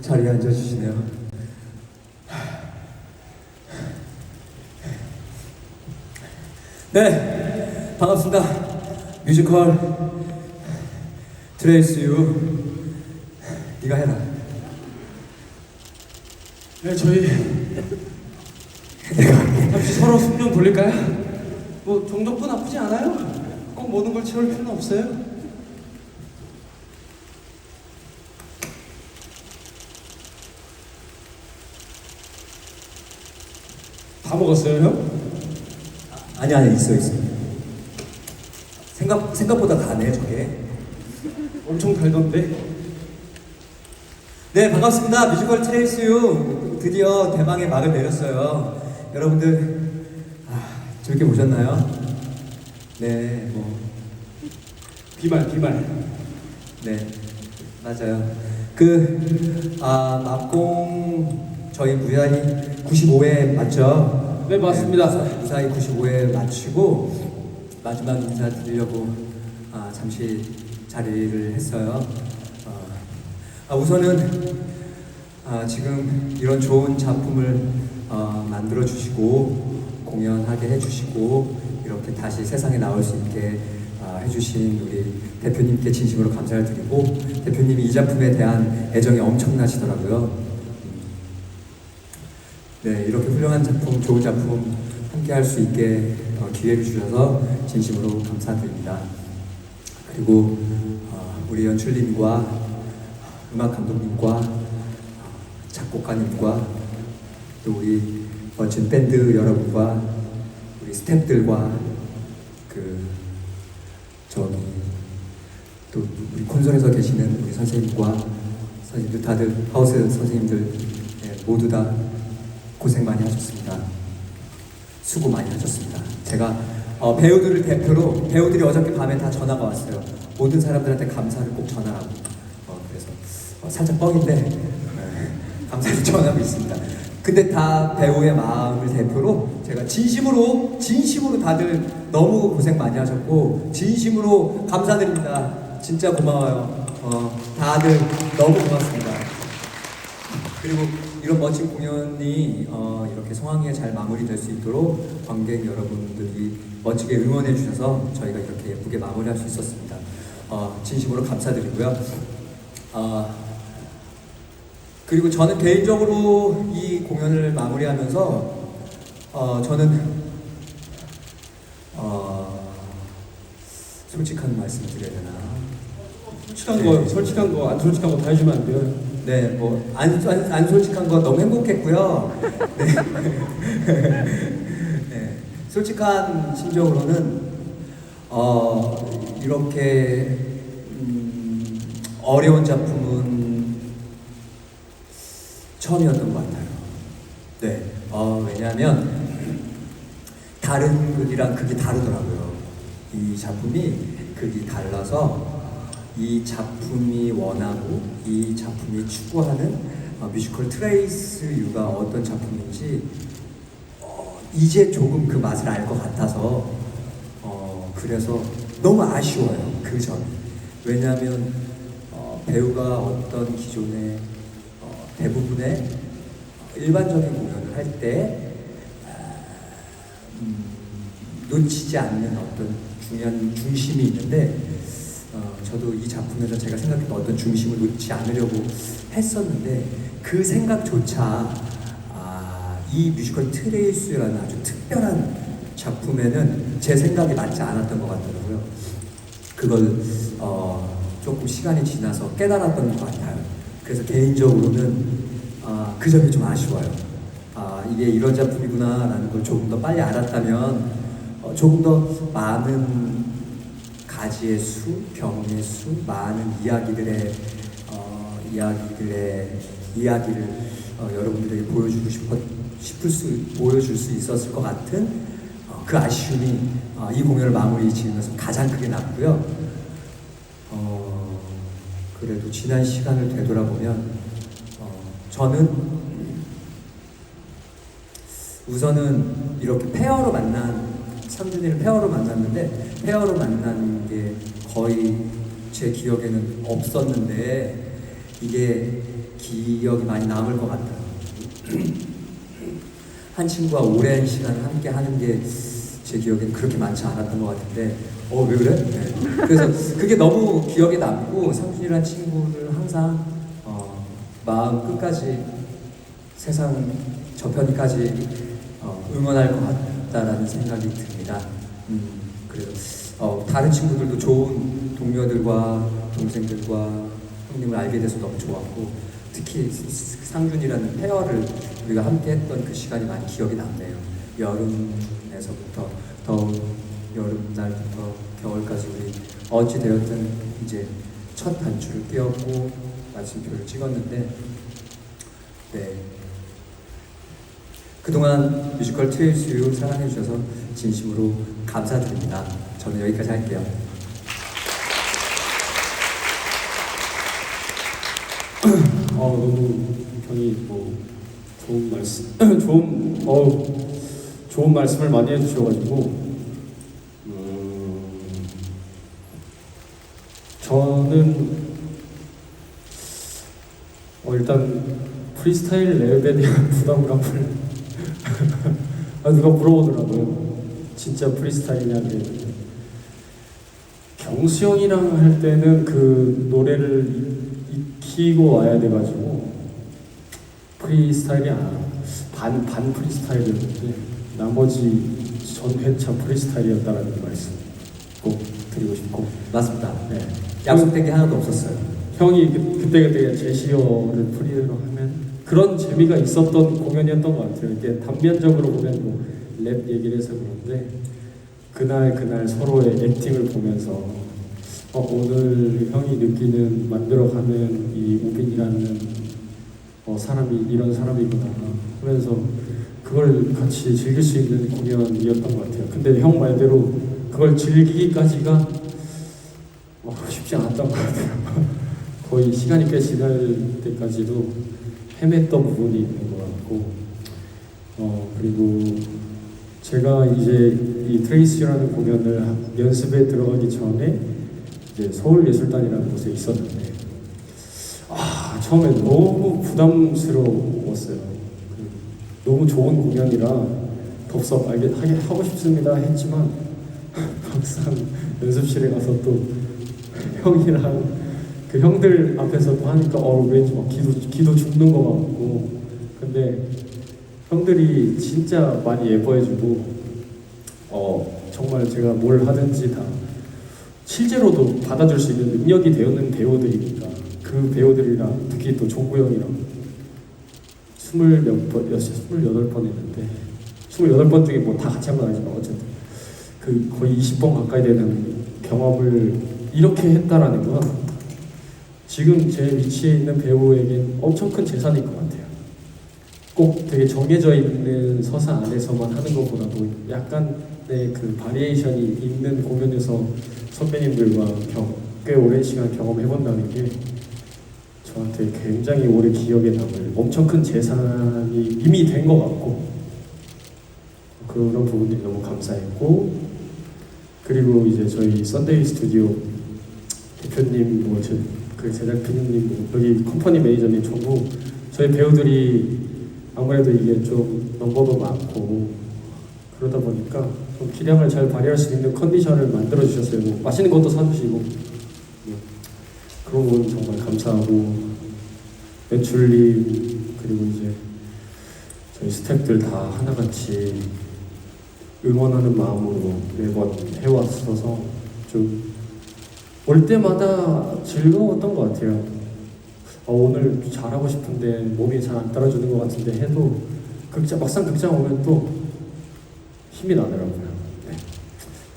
자리에 앉아주시네요. 네, 반갑습니다. 뮤지컬 트레이스 유 네가 해라. 네, 저희 잠시 서로 숨 좀 돌릴까요? 뭐 정적분 나쁘지 않아요? 꼭 모든 걸 채울 필요는 없어요. 다 먹었어요, 형? 아니 아니 있어 있어. 생각 생각보다 다네 저게. 엄청 달던데. 네 반갑습니다. 뮤지컬 트레이스 유 드디어 대망의 막을 내렸어요. 여러분들 아, 재밌게 보셨나요? 네 뭐. 비말, 비말. 네, 맞아요. 그, 아, 막공 저희 무사히 95회 맞죠? 네, 맞습니다. 네, 무사히 95회 마치고 마지막 인사 드리려고 아, 잠시 자리를 했어요. 어, 아, 우선은 아, 지금 이런 좋은 작품을 어, 만들어 주시고 공연하게 해주시고 이렇게 다시 세상에 나올 수 있게 아, 해주신 우리 대표님께 진심으로 감사를 드리고 대표님이 이 작품에 대한 애정이 엄청나시더라고요. 네, 이렇게 훌륭한 작품, 좋은 작품 함께 할 수 있게 어, 기회를 주셔서 진심으로 감사드립니다. 그리고 어, 우리 연출님과 음악 감독님과 어, 작곡가님과 또 우리 멋진 밴드 여러분과 우리 스태프들과 그 저기 또 우리 콘솔에서 계시는 우리 선생님과 선생님들 다들 하우스 선생님들 예, 모두 다 고생 많이 하셨습니다. 수고 많이 하셨습니다. 제가 어, 배우들을 대표로 배우들이 어저께 밤에 다 전화가 왔어요. 모든 사람들한테 감사를 꼭 전하라고. 어, 그래서 어, 살짝 뻥인데 예, 감사를 전하고 있습니다. 근데 다 배우의 마음을 대표로 제가 진심으로 진심으로 다들 너무 고생 많이 하셨고 진심으로 감사드립니다. 진짜 고마워요. 어, 다들 너무 고맙습니다. 그리고 이런 멋진 공연이 어, 이렇게 성황리에 잘 마무리될 수 있도록 관객 여러분들이 멋지게 응원해 주셔서 저희가 이렇게 예쁘게 마무리할 수 있었습니다. 어, 진심으로 감사드리고요. 어, 그리고 저는 개인적으로 이 공연을 마무리하면서 어, 저는 어, 솔직한 말씀 드려야 되나? 솔직한 거, 솔직한 거, 안 솔직한 거 다 해주면 안 돼요. 네, 뭐, 안, 안, 안 솔직한 건 너무 행복했고요. 네. 네. 솔직한 심정으로는, 어, 이렇게, 음, 어려운 작품은 처음이었던 것 같아요. 네. 어, 왜냐하면, 다른 극이랑 극이 다르더라고요. 이 작품이 극이 달라서 이 작품이 원하고 이 작품이 추구하는 어, 뮤지컬 트레이스 유가 어떤 작품인지 어, 이제 조금 그 맛을 알 것 같아서 어, 그래서 너무 아쉬워요 그 점이. 왜냐하면 어, 배우가 어떤 기존의 어, 대부분의 일반적인 공연을 할때 음, 놓치지 않는 어떤 중요한 중심이 있는데 어, 저도 이 작품에서 제가 생각했던 어떤 중심을 놓지 않으려고 했었는데 그 생각조차 아, 이 뮤지컬 트레이스라는 아주 특별한 작품에는 제 생각이 맞지 않았던 것 같더라고요. 그걸 어, 조금 시간이 지나서 깨달았던 것 같아요. 그래서 개인적으로는 아, 그 점이 좀 아쉬워요. 아, 이게 이런 작품이구나라는 걸 조금 더 빨리 알았다면 어, 조금 더 많은 가지의 수, 경험의 수, 많은 이야기들의 어, 이야기들의 이야기를 어, 여러분들에게 보여주고 싶어 싶을 수 보여줄 수 있었을 것 같은 어, 그 아쉬움이 어, 이 공연을 마무리 지으면서 가장 크게 났고요. 어, 그래도 지난 시간을 되돌아보면 어, 저는 우선은 이렇게 페어로 만난 상준이를 페어로 만났는데 페어로 만난 게 거의 제 기억에는 없었는데 이게 기억이 많이 남을 것 같아요. 한 친구와 오랜 시간 함께 하는 게 제 기억에는 그렇게 많지 않았던 것 같은데 어 왜 그래? 네. 그래서 그게 너무 기억에 남고 상준이란 친구를 항상 어, 마음 끝까지 세상 저편까지 어, 응원할 것 같다라는 생각이 듭니다. 음, 그래서 어, 다른 친구들도 좋은 동료들과 동생들과 형님을 알게 돼서 너무 좋았고 특히 상준이라는 페어를 우리가 함께 했던 그 시간이 많이 기억에 남네요. 여름에서부터 더운 여름날부터 겨울까지 우리 어찌 되었든 이제 첫 단추를 띄었고 마침표를 찍었는데 네 그동안 뮤지컬 트윈스유 사랑해 주셔서 진심으로 감사드립니다. 저는 여기까지 할게요. 어, 너무 형이 뭐 좋은 말씀, 좋은 어 좋은 말씀을 많이 해주셔가지고 음, 저는 어, 일단 프리스타일 랩에 대한 한번 아, 누가 물어보더라고요. 진짜 프리스타일이냐 그랬는데 경수 형이랑 할 때는 그 노래를 익- 익히고 와야 돼가지고 프리스타일이 아니라 반, 반 프리스타일이었는데 나머지 전 회차 프리스타일이었다라는 말씀 꼭 드리고 싶고 맞습니다. 네. 약속된 게 하나도 없었어요. 형이 그, 그때 그때 제시어를 프리로 하면 그런 재미가 있었던 공연이었던 것 같아요. 이게 단면적으로 보면 뭐 랩 얘기를 해서 그런데 그날 그날 서로의 액팅을 보면서 어, 오늘 형이 느끼는 만들어가는 이 우빈이라는 어, 사람이 이런 사람이구나 하면서 그걸 같이 즐길 수 있는 공연이었던 것 같아요. 근데 형 말대로 그걸 즐기기까지가 어, 쉽지 않았던 것 같아요. 거의 시간이 꽤 지날 때까지도 헤맸던 부분이 있는 것 같고 어 그리고 제가 이제 이 트레이스라는 공연을 하- 연습에 들어가기 전에 이제 서울예술단이라는 곳에 있었는데 아 처음에 너무 부담스러웠어요. 그, 너무 좋은 공연이라 덥석 알게 하게 하고 싶습니다 했지만 막상 연습실에 가서 또 형이랑 그 형들 앞에서 또 하니까 어 왠지 막 기도 기도 죽는 것 같고 근데 형들이 진짜 많이 예뻐해주고 어 정말 제가 뭘 하든지 다 실제로도 받아줄 수 있는 능력이 되었는 배우들이니까 그 배우들이랑 특히 또 종구 형이랑 스물 몇 번 스물여덟 번 했는데 스물여덟 번 중에 뭐 다 같이 한 건 아니지만 어쨌든 그 거의 20번 가까이 되는 경험을 이렇게 했다라는 건 지금 제 위치에 있는 배우에겐 엄청 큰 재산일 것 같아요. 꼭 되게 정해져 있는 서사 안에서만 하는 것보다도 약간의 그 바리에이션이 있는 공연에서 선배님들과 경, 꽤 오랜 시간 경험해본다는 게 저한테 굉장히 오래 기억에 남을 엄청 큰 재산이 이미 된 것 같고 그런 부분들이 너무 감사했고 그리고 이제 저희 썬데이 스튜디오 대표님 뭐그 제작진님 뭐 여기 컴퍼니 매니저님 전부 저희 배우들이 아무래도 이게 좀 넘버도 많고 그러다 보니까 좀 기량을 잘 발휘할 수 있는 컨디션을 만들어 주셨어요. 뭐 맛있는 것도 사주시고 네. 그런 건 정말 감사하고 매출님 그리고 이제 저희 스태프들 다 하나같이 응원하는 마음으로 매번 해왔어서 좀 올 때마다 즐거웠던 것 같아요. 어, 오늘 잘하고 싶은데 몸이 잘 안 따라주는 것 같은데 해도 극장 막상 극장 오면 또 힘이 나더라고요. 네.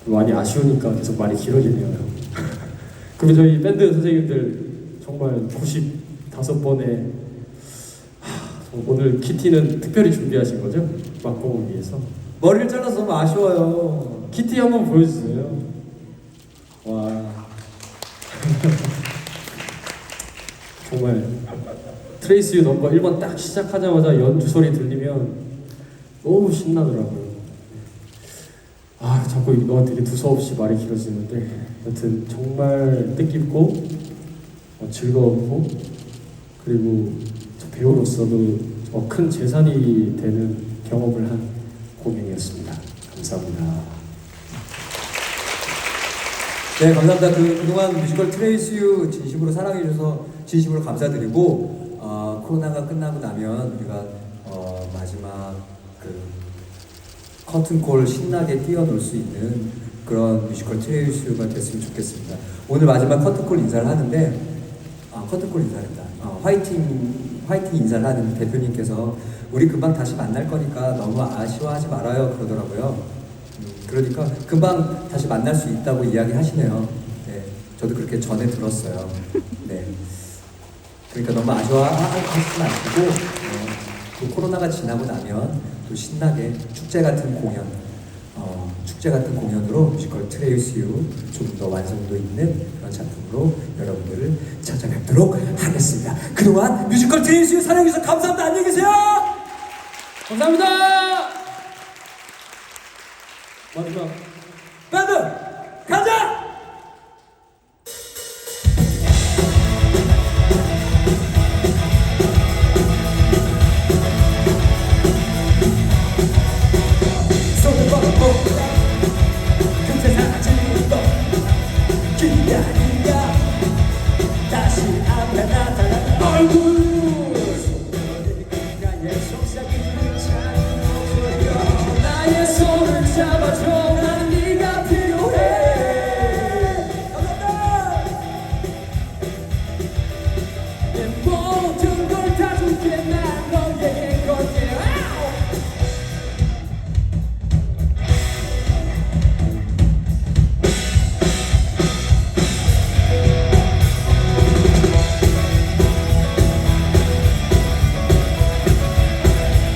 많이 아쉬우니까 계속 말이 길어지네요. 그리고 저희 밴드 선생님들 정말 95번에 오늘 키티는 특별히 준비하신 거죠? 막공을 위해서. 머리를 잘라서 너무 아쉬워요. 키티 한번 보여주세요. 와. 정말 트레이스 유 넘버 1번 딱 시작하자마자 연주 소리 들리면 너무 신나더라고요. 아, 자꾸 이거 되게 두서없이 말이 길어지는데 여튼 정말 뜻깊고 어, 즐거웠고 그리고 저 배우로서도 저큰 재산이 되는 경험을 한 공연이었습니다. 감사합니다. 네, 감사합니다. 그, 그동안 뮤지컬 트레이스유 진심으로 사랑해주셔서 진심으로 감사드리고, 어, 코로나가 끝나고 나면 우리가 어, 마지막 그 커튼콜 신나게 뛰어놀 수 있는 그런 뮤지컬 트레이스유가 됐으면 좋겠습니다. 오늘 마지막 커튼콜 인사를 하는데, 아, 커튼콜 인사입니다. 어, 화이팅, 화이팅 인사를 하는 대표님께서 우리 금방 다시 만날 거니까 너무 아쉬워하지 말아요 그러더라고요. 음, 그러니까 금방 다시 만날 수 있다고 이야기하시네요. 네, 저도 그렇게 전에 들었어요. 네. 그러니까 너무 아쉬워하지 마시고 어, 또 코로나가 지나고 나면 또 신나게 축제 같은 공연, 어, 축제 같은 공연으로 뮤지컬 트레이스 유 좀 더 완성도 있는 그런 작품으로 여러분들을 찾아뵙도록 하겠습니다. 그동안 뮤지컬 트레이스 유 사랑해주셔서 감사합니다. 안녕히 계세요. 감사합니다. 마지막 밴드 가자.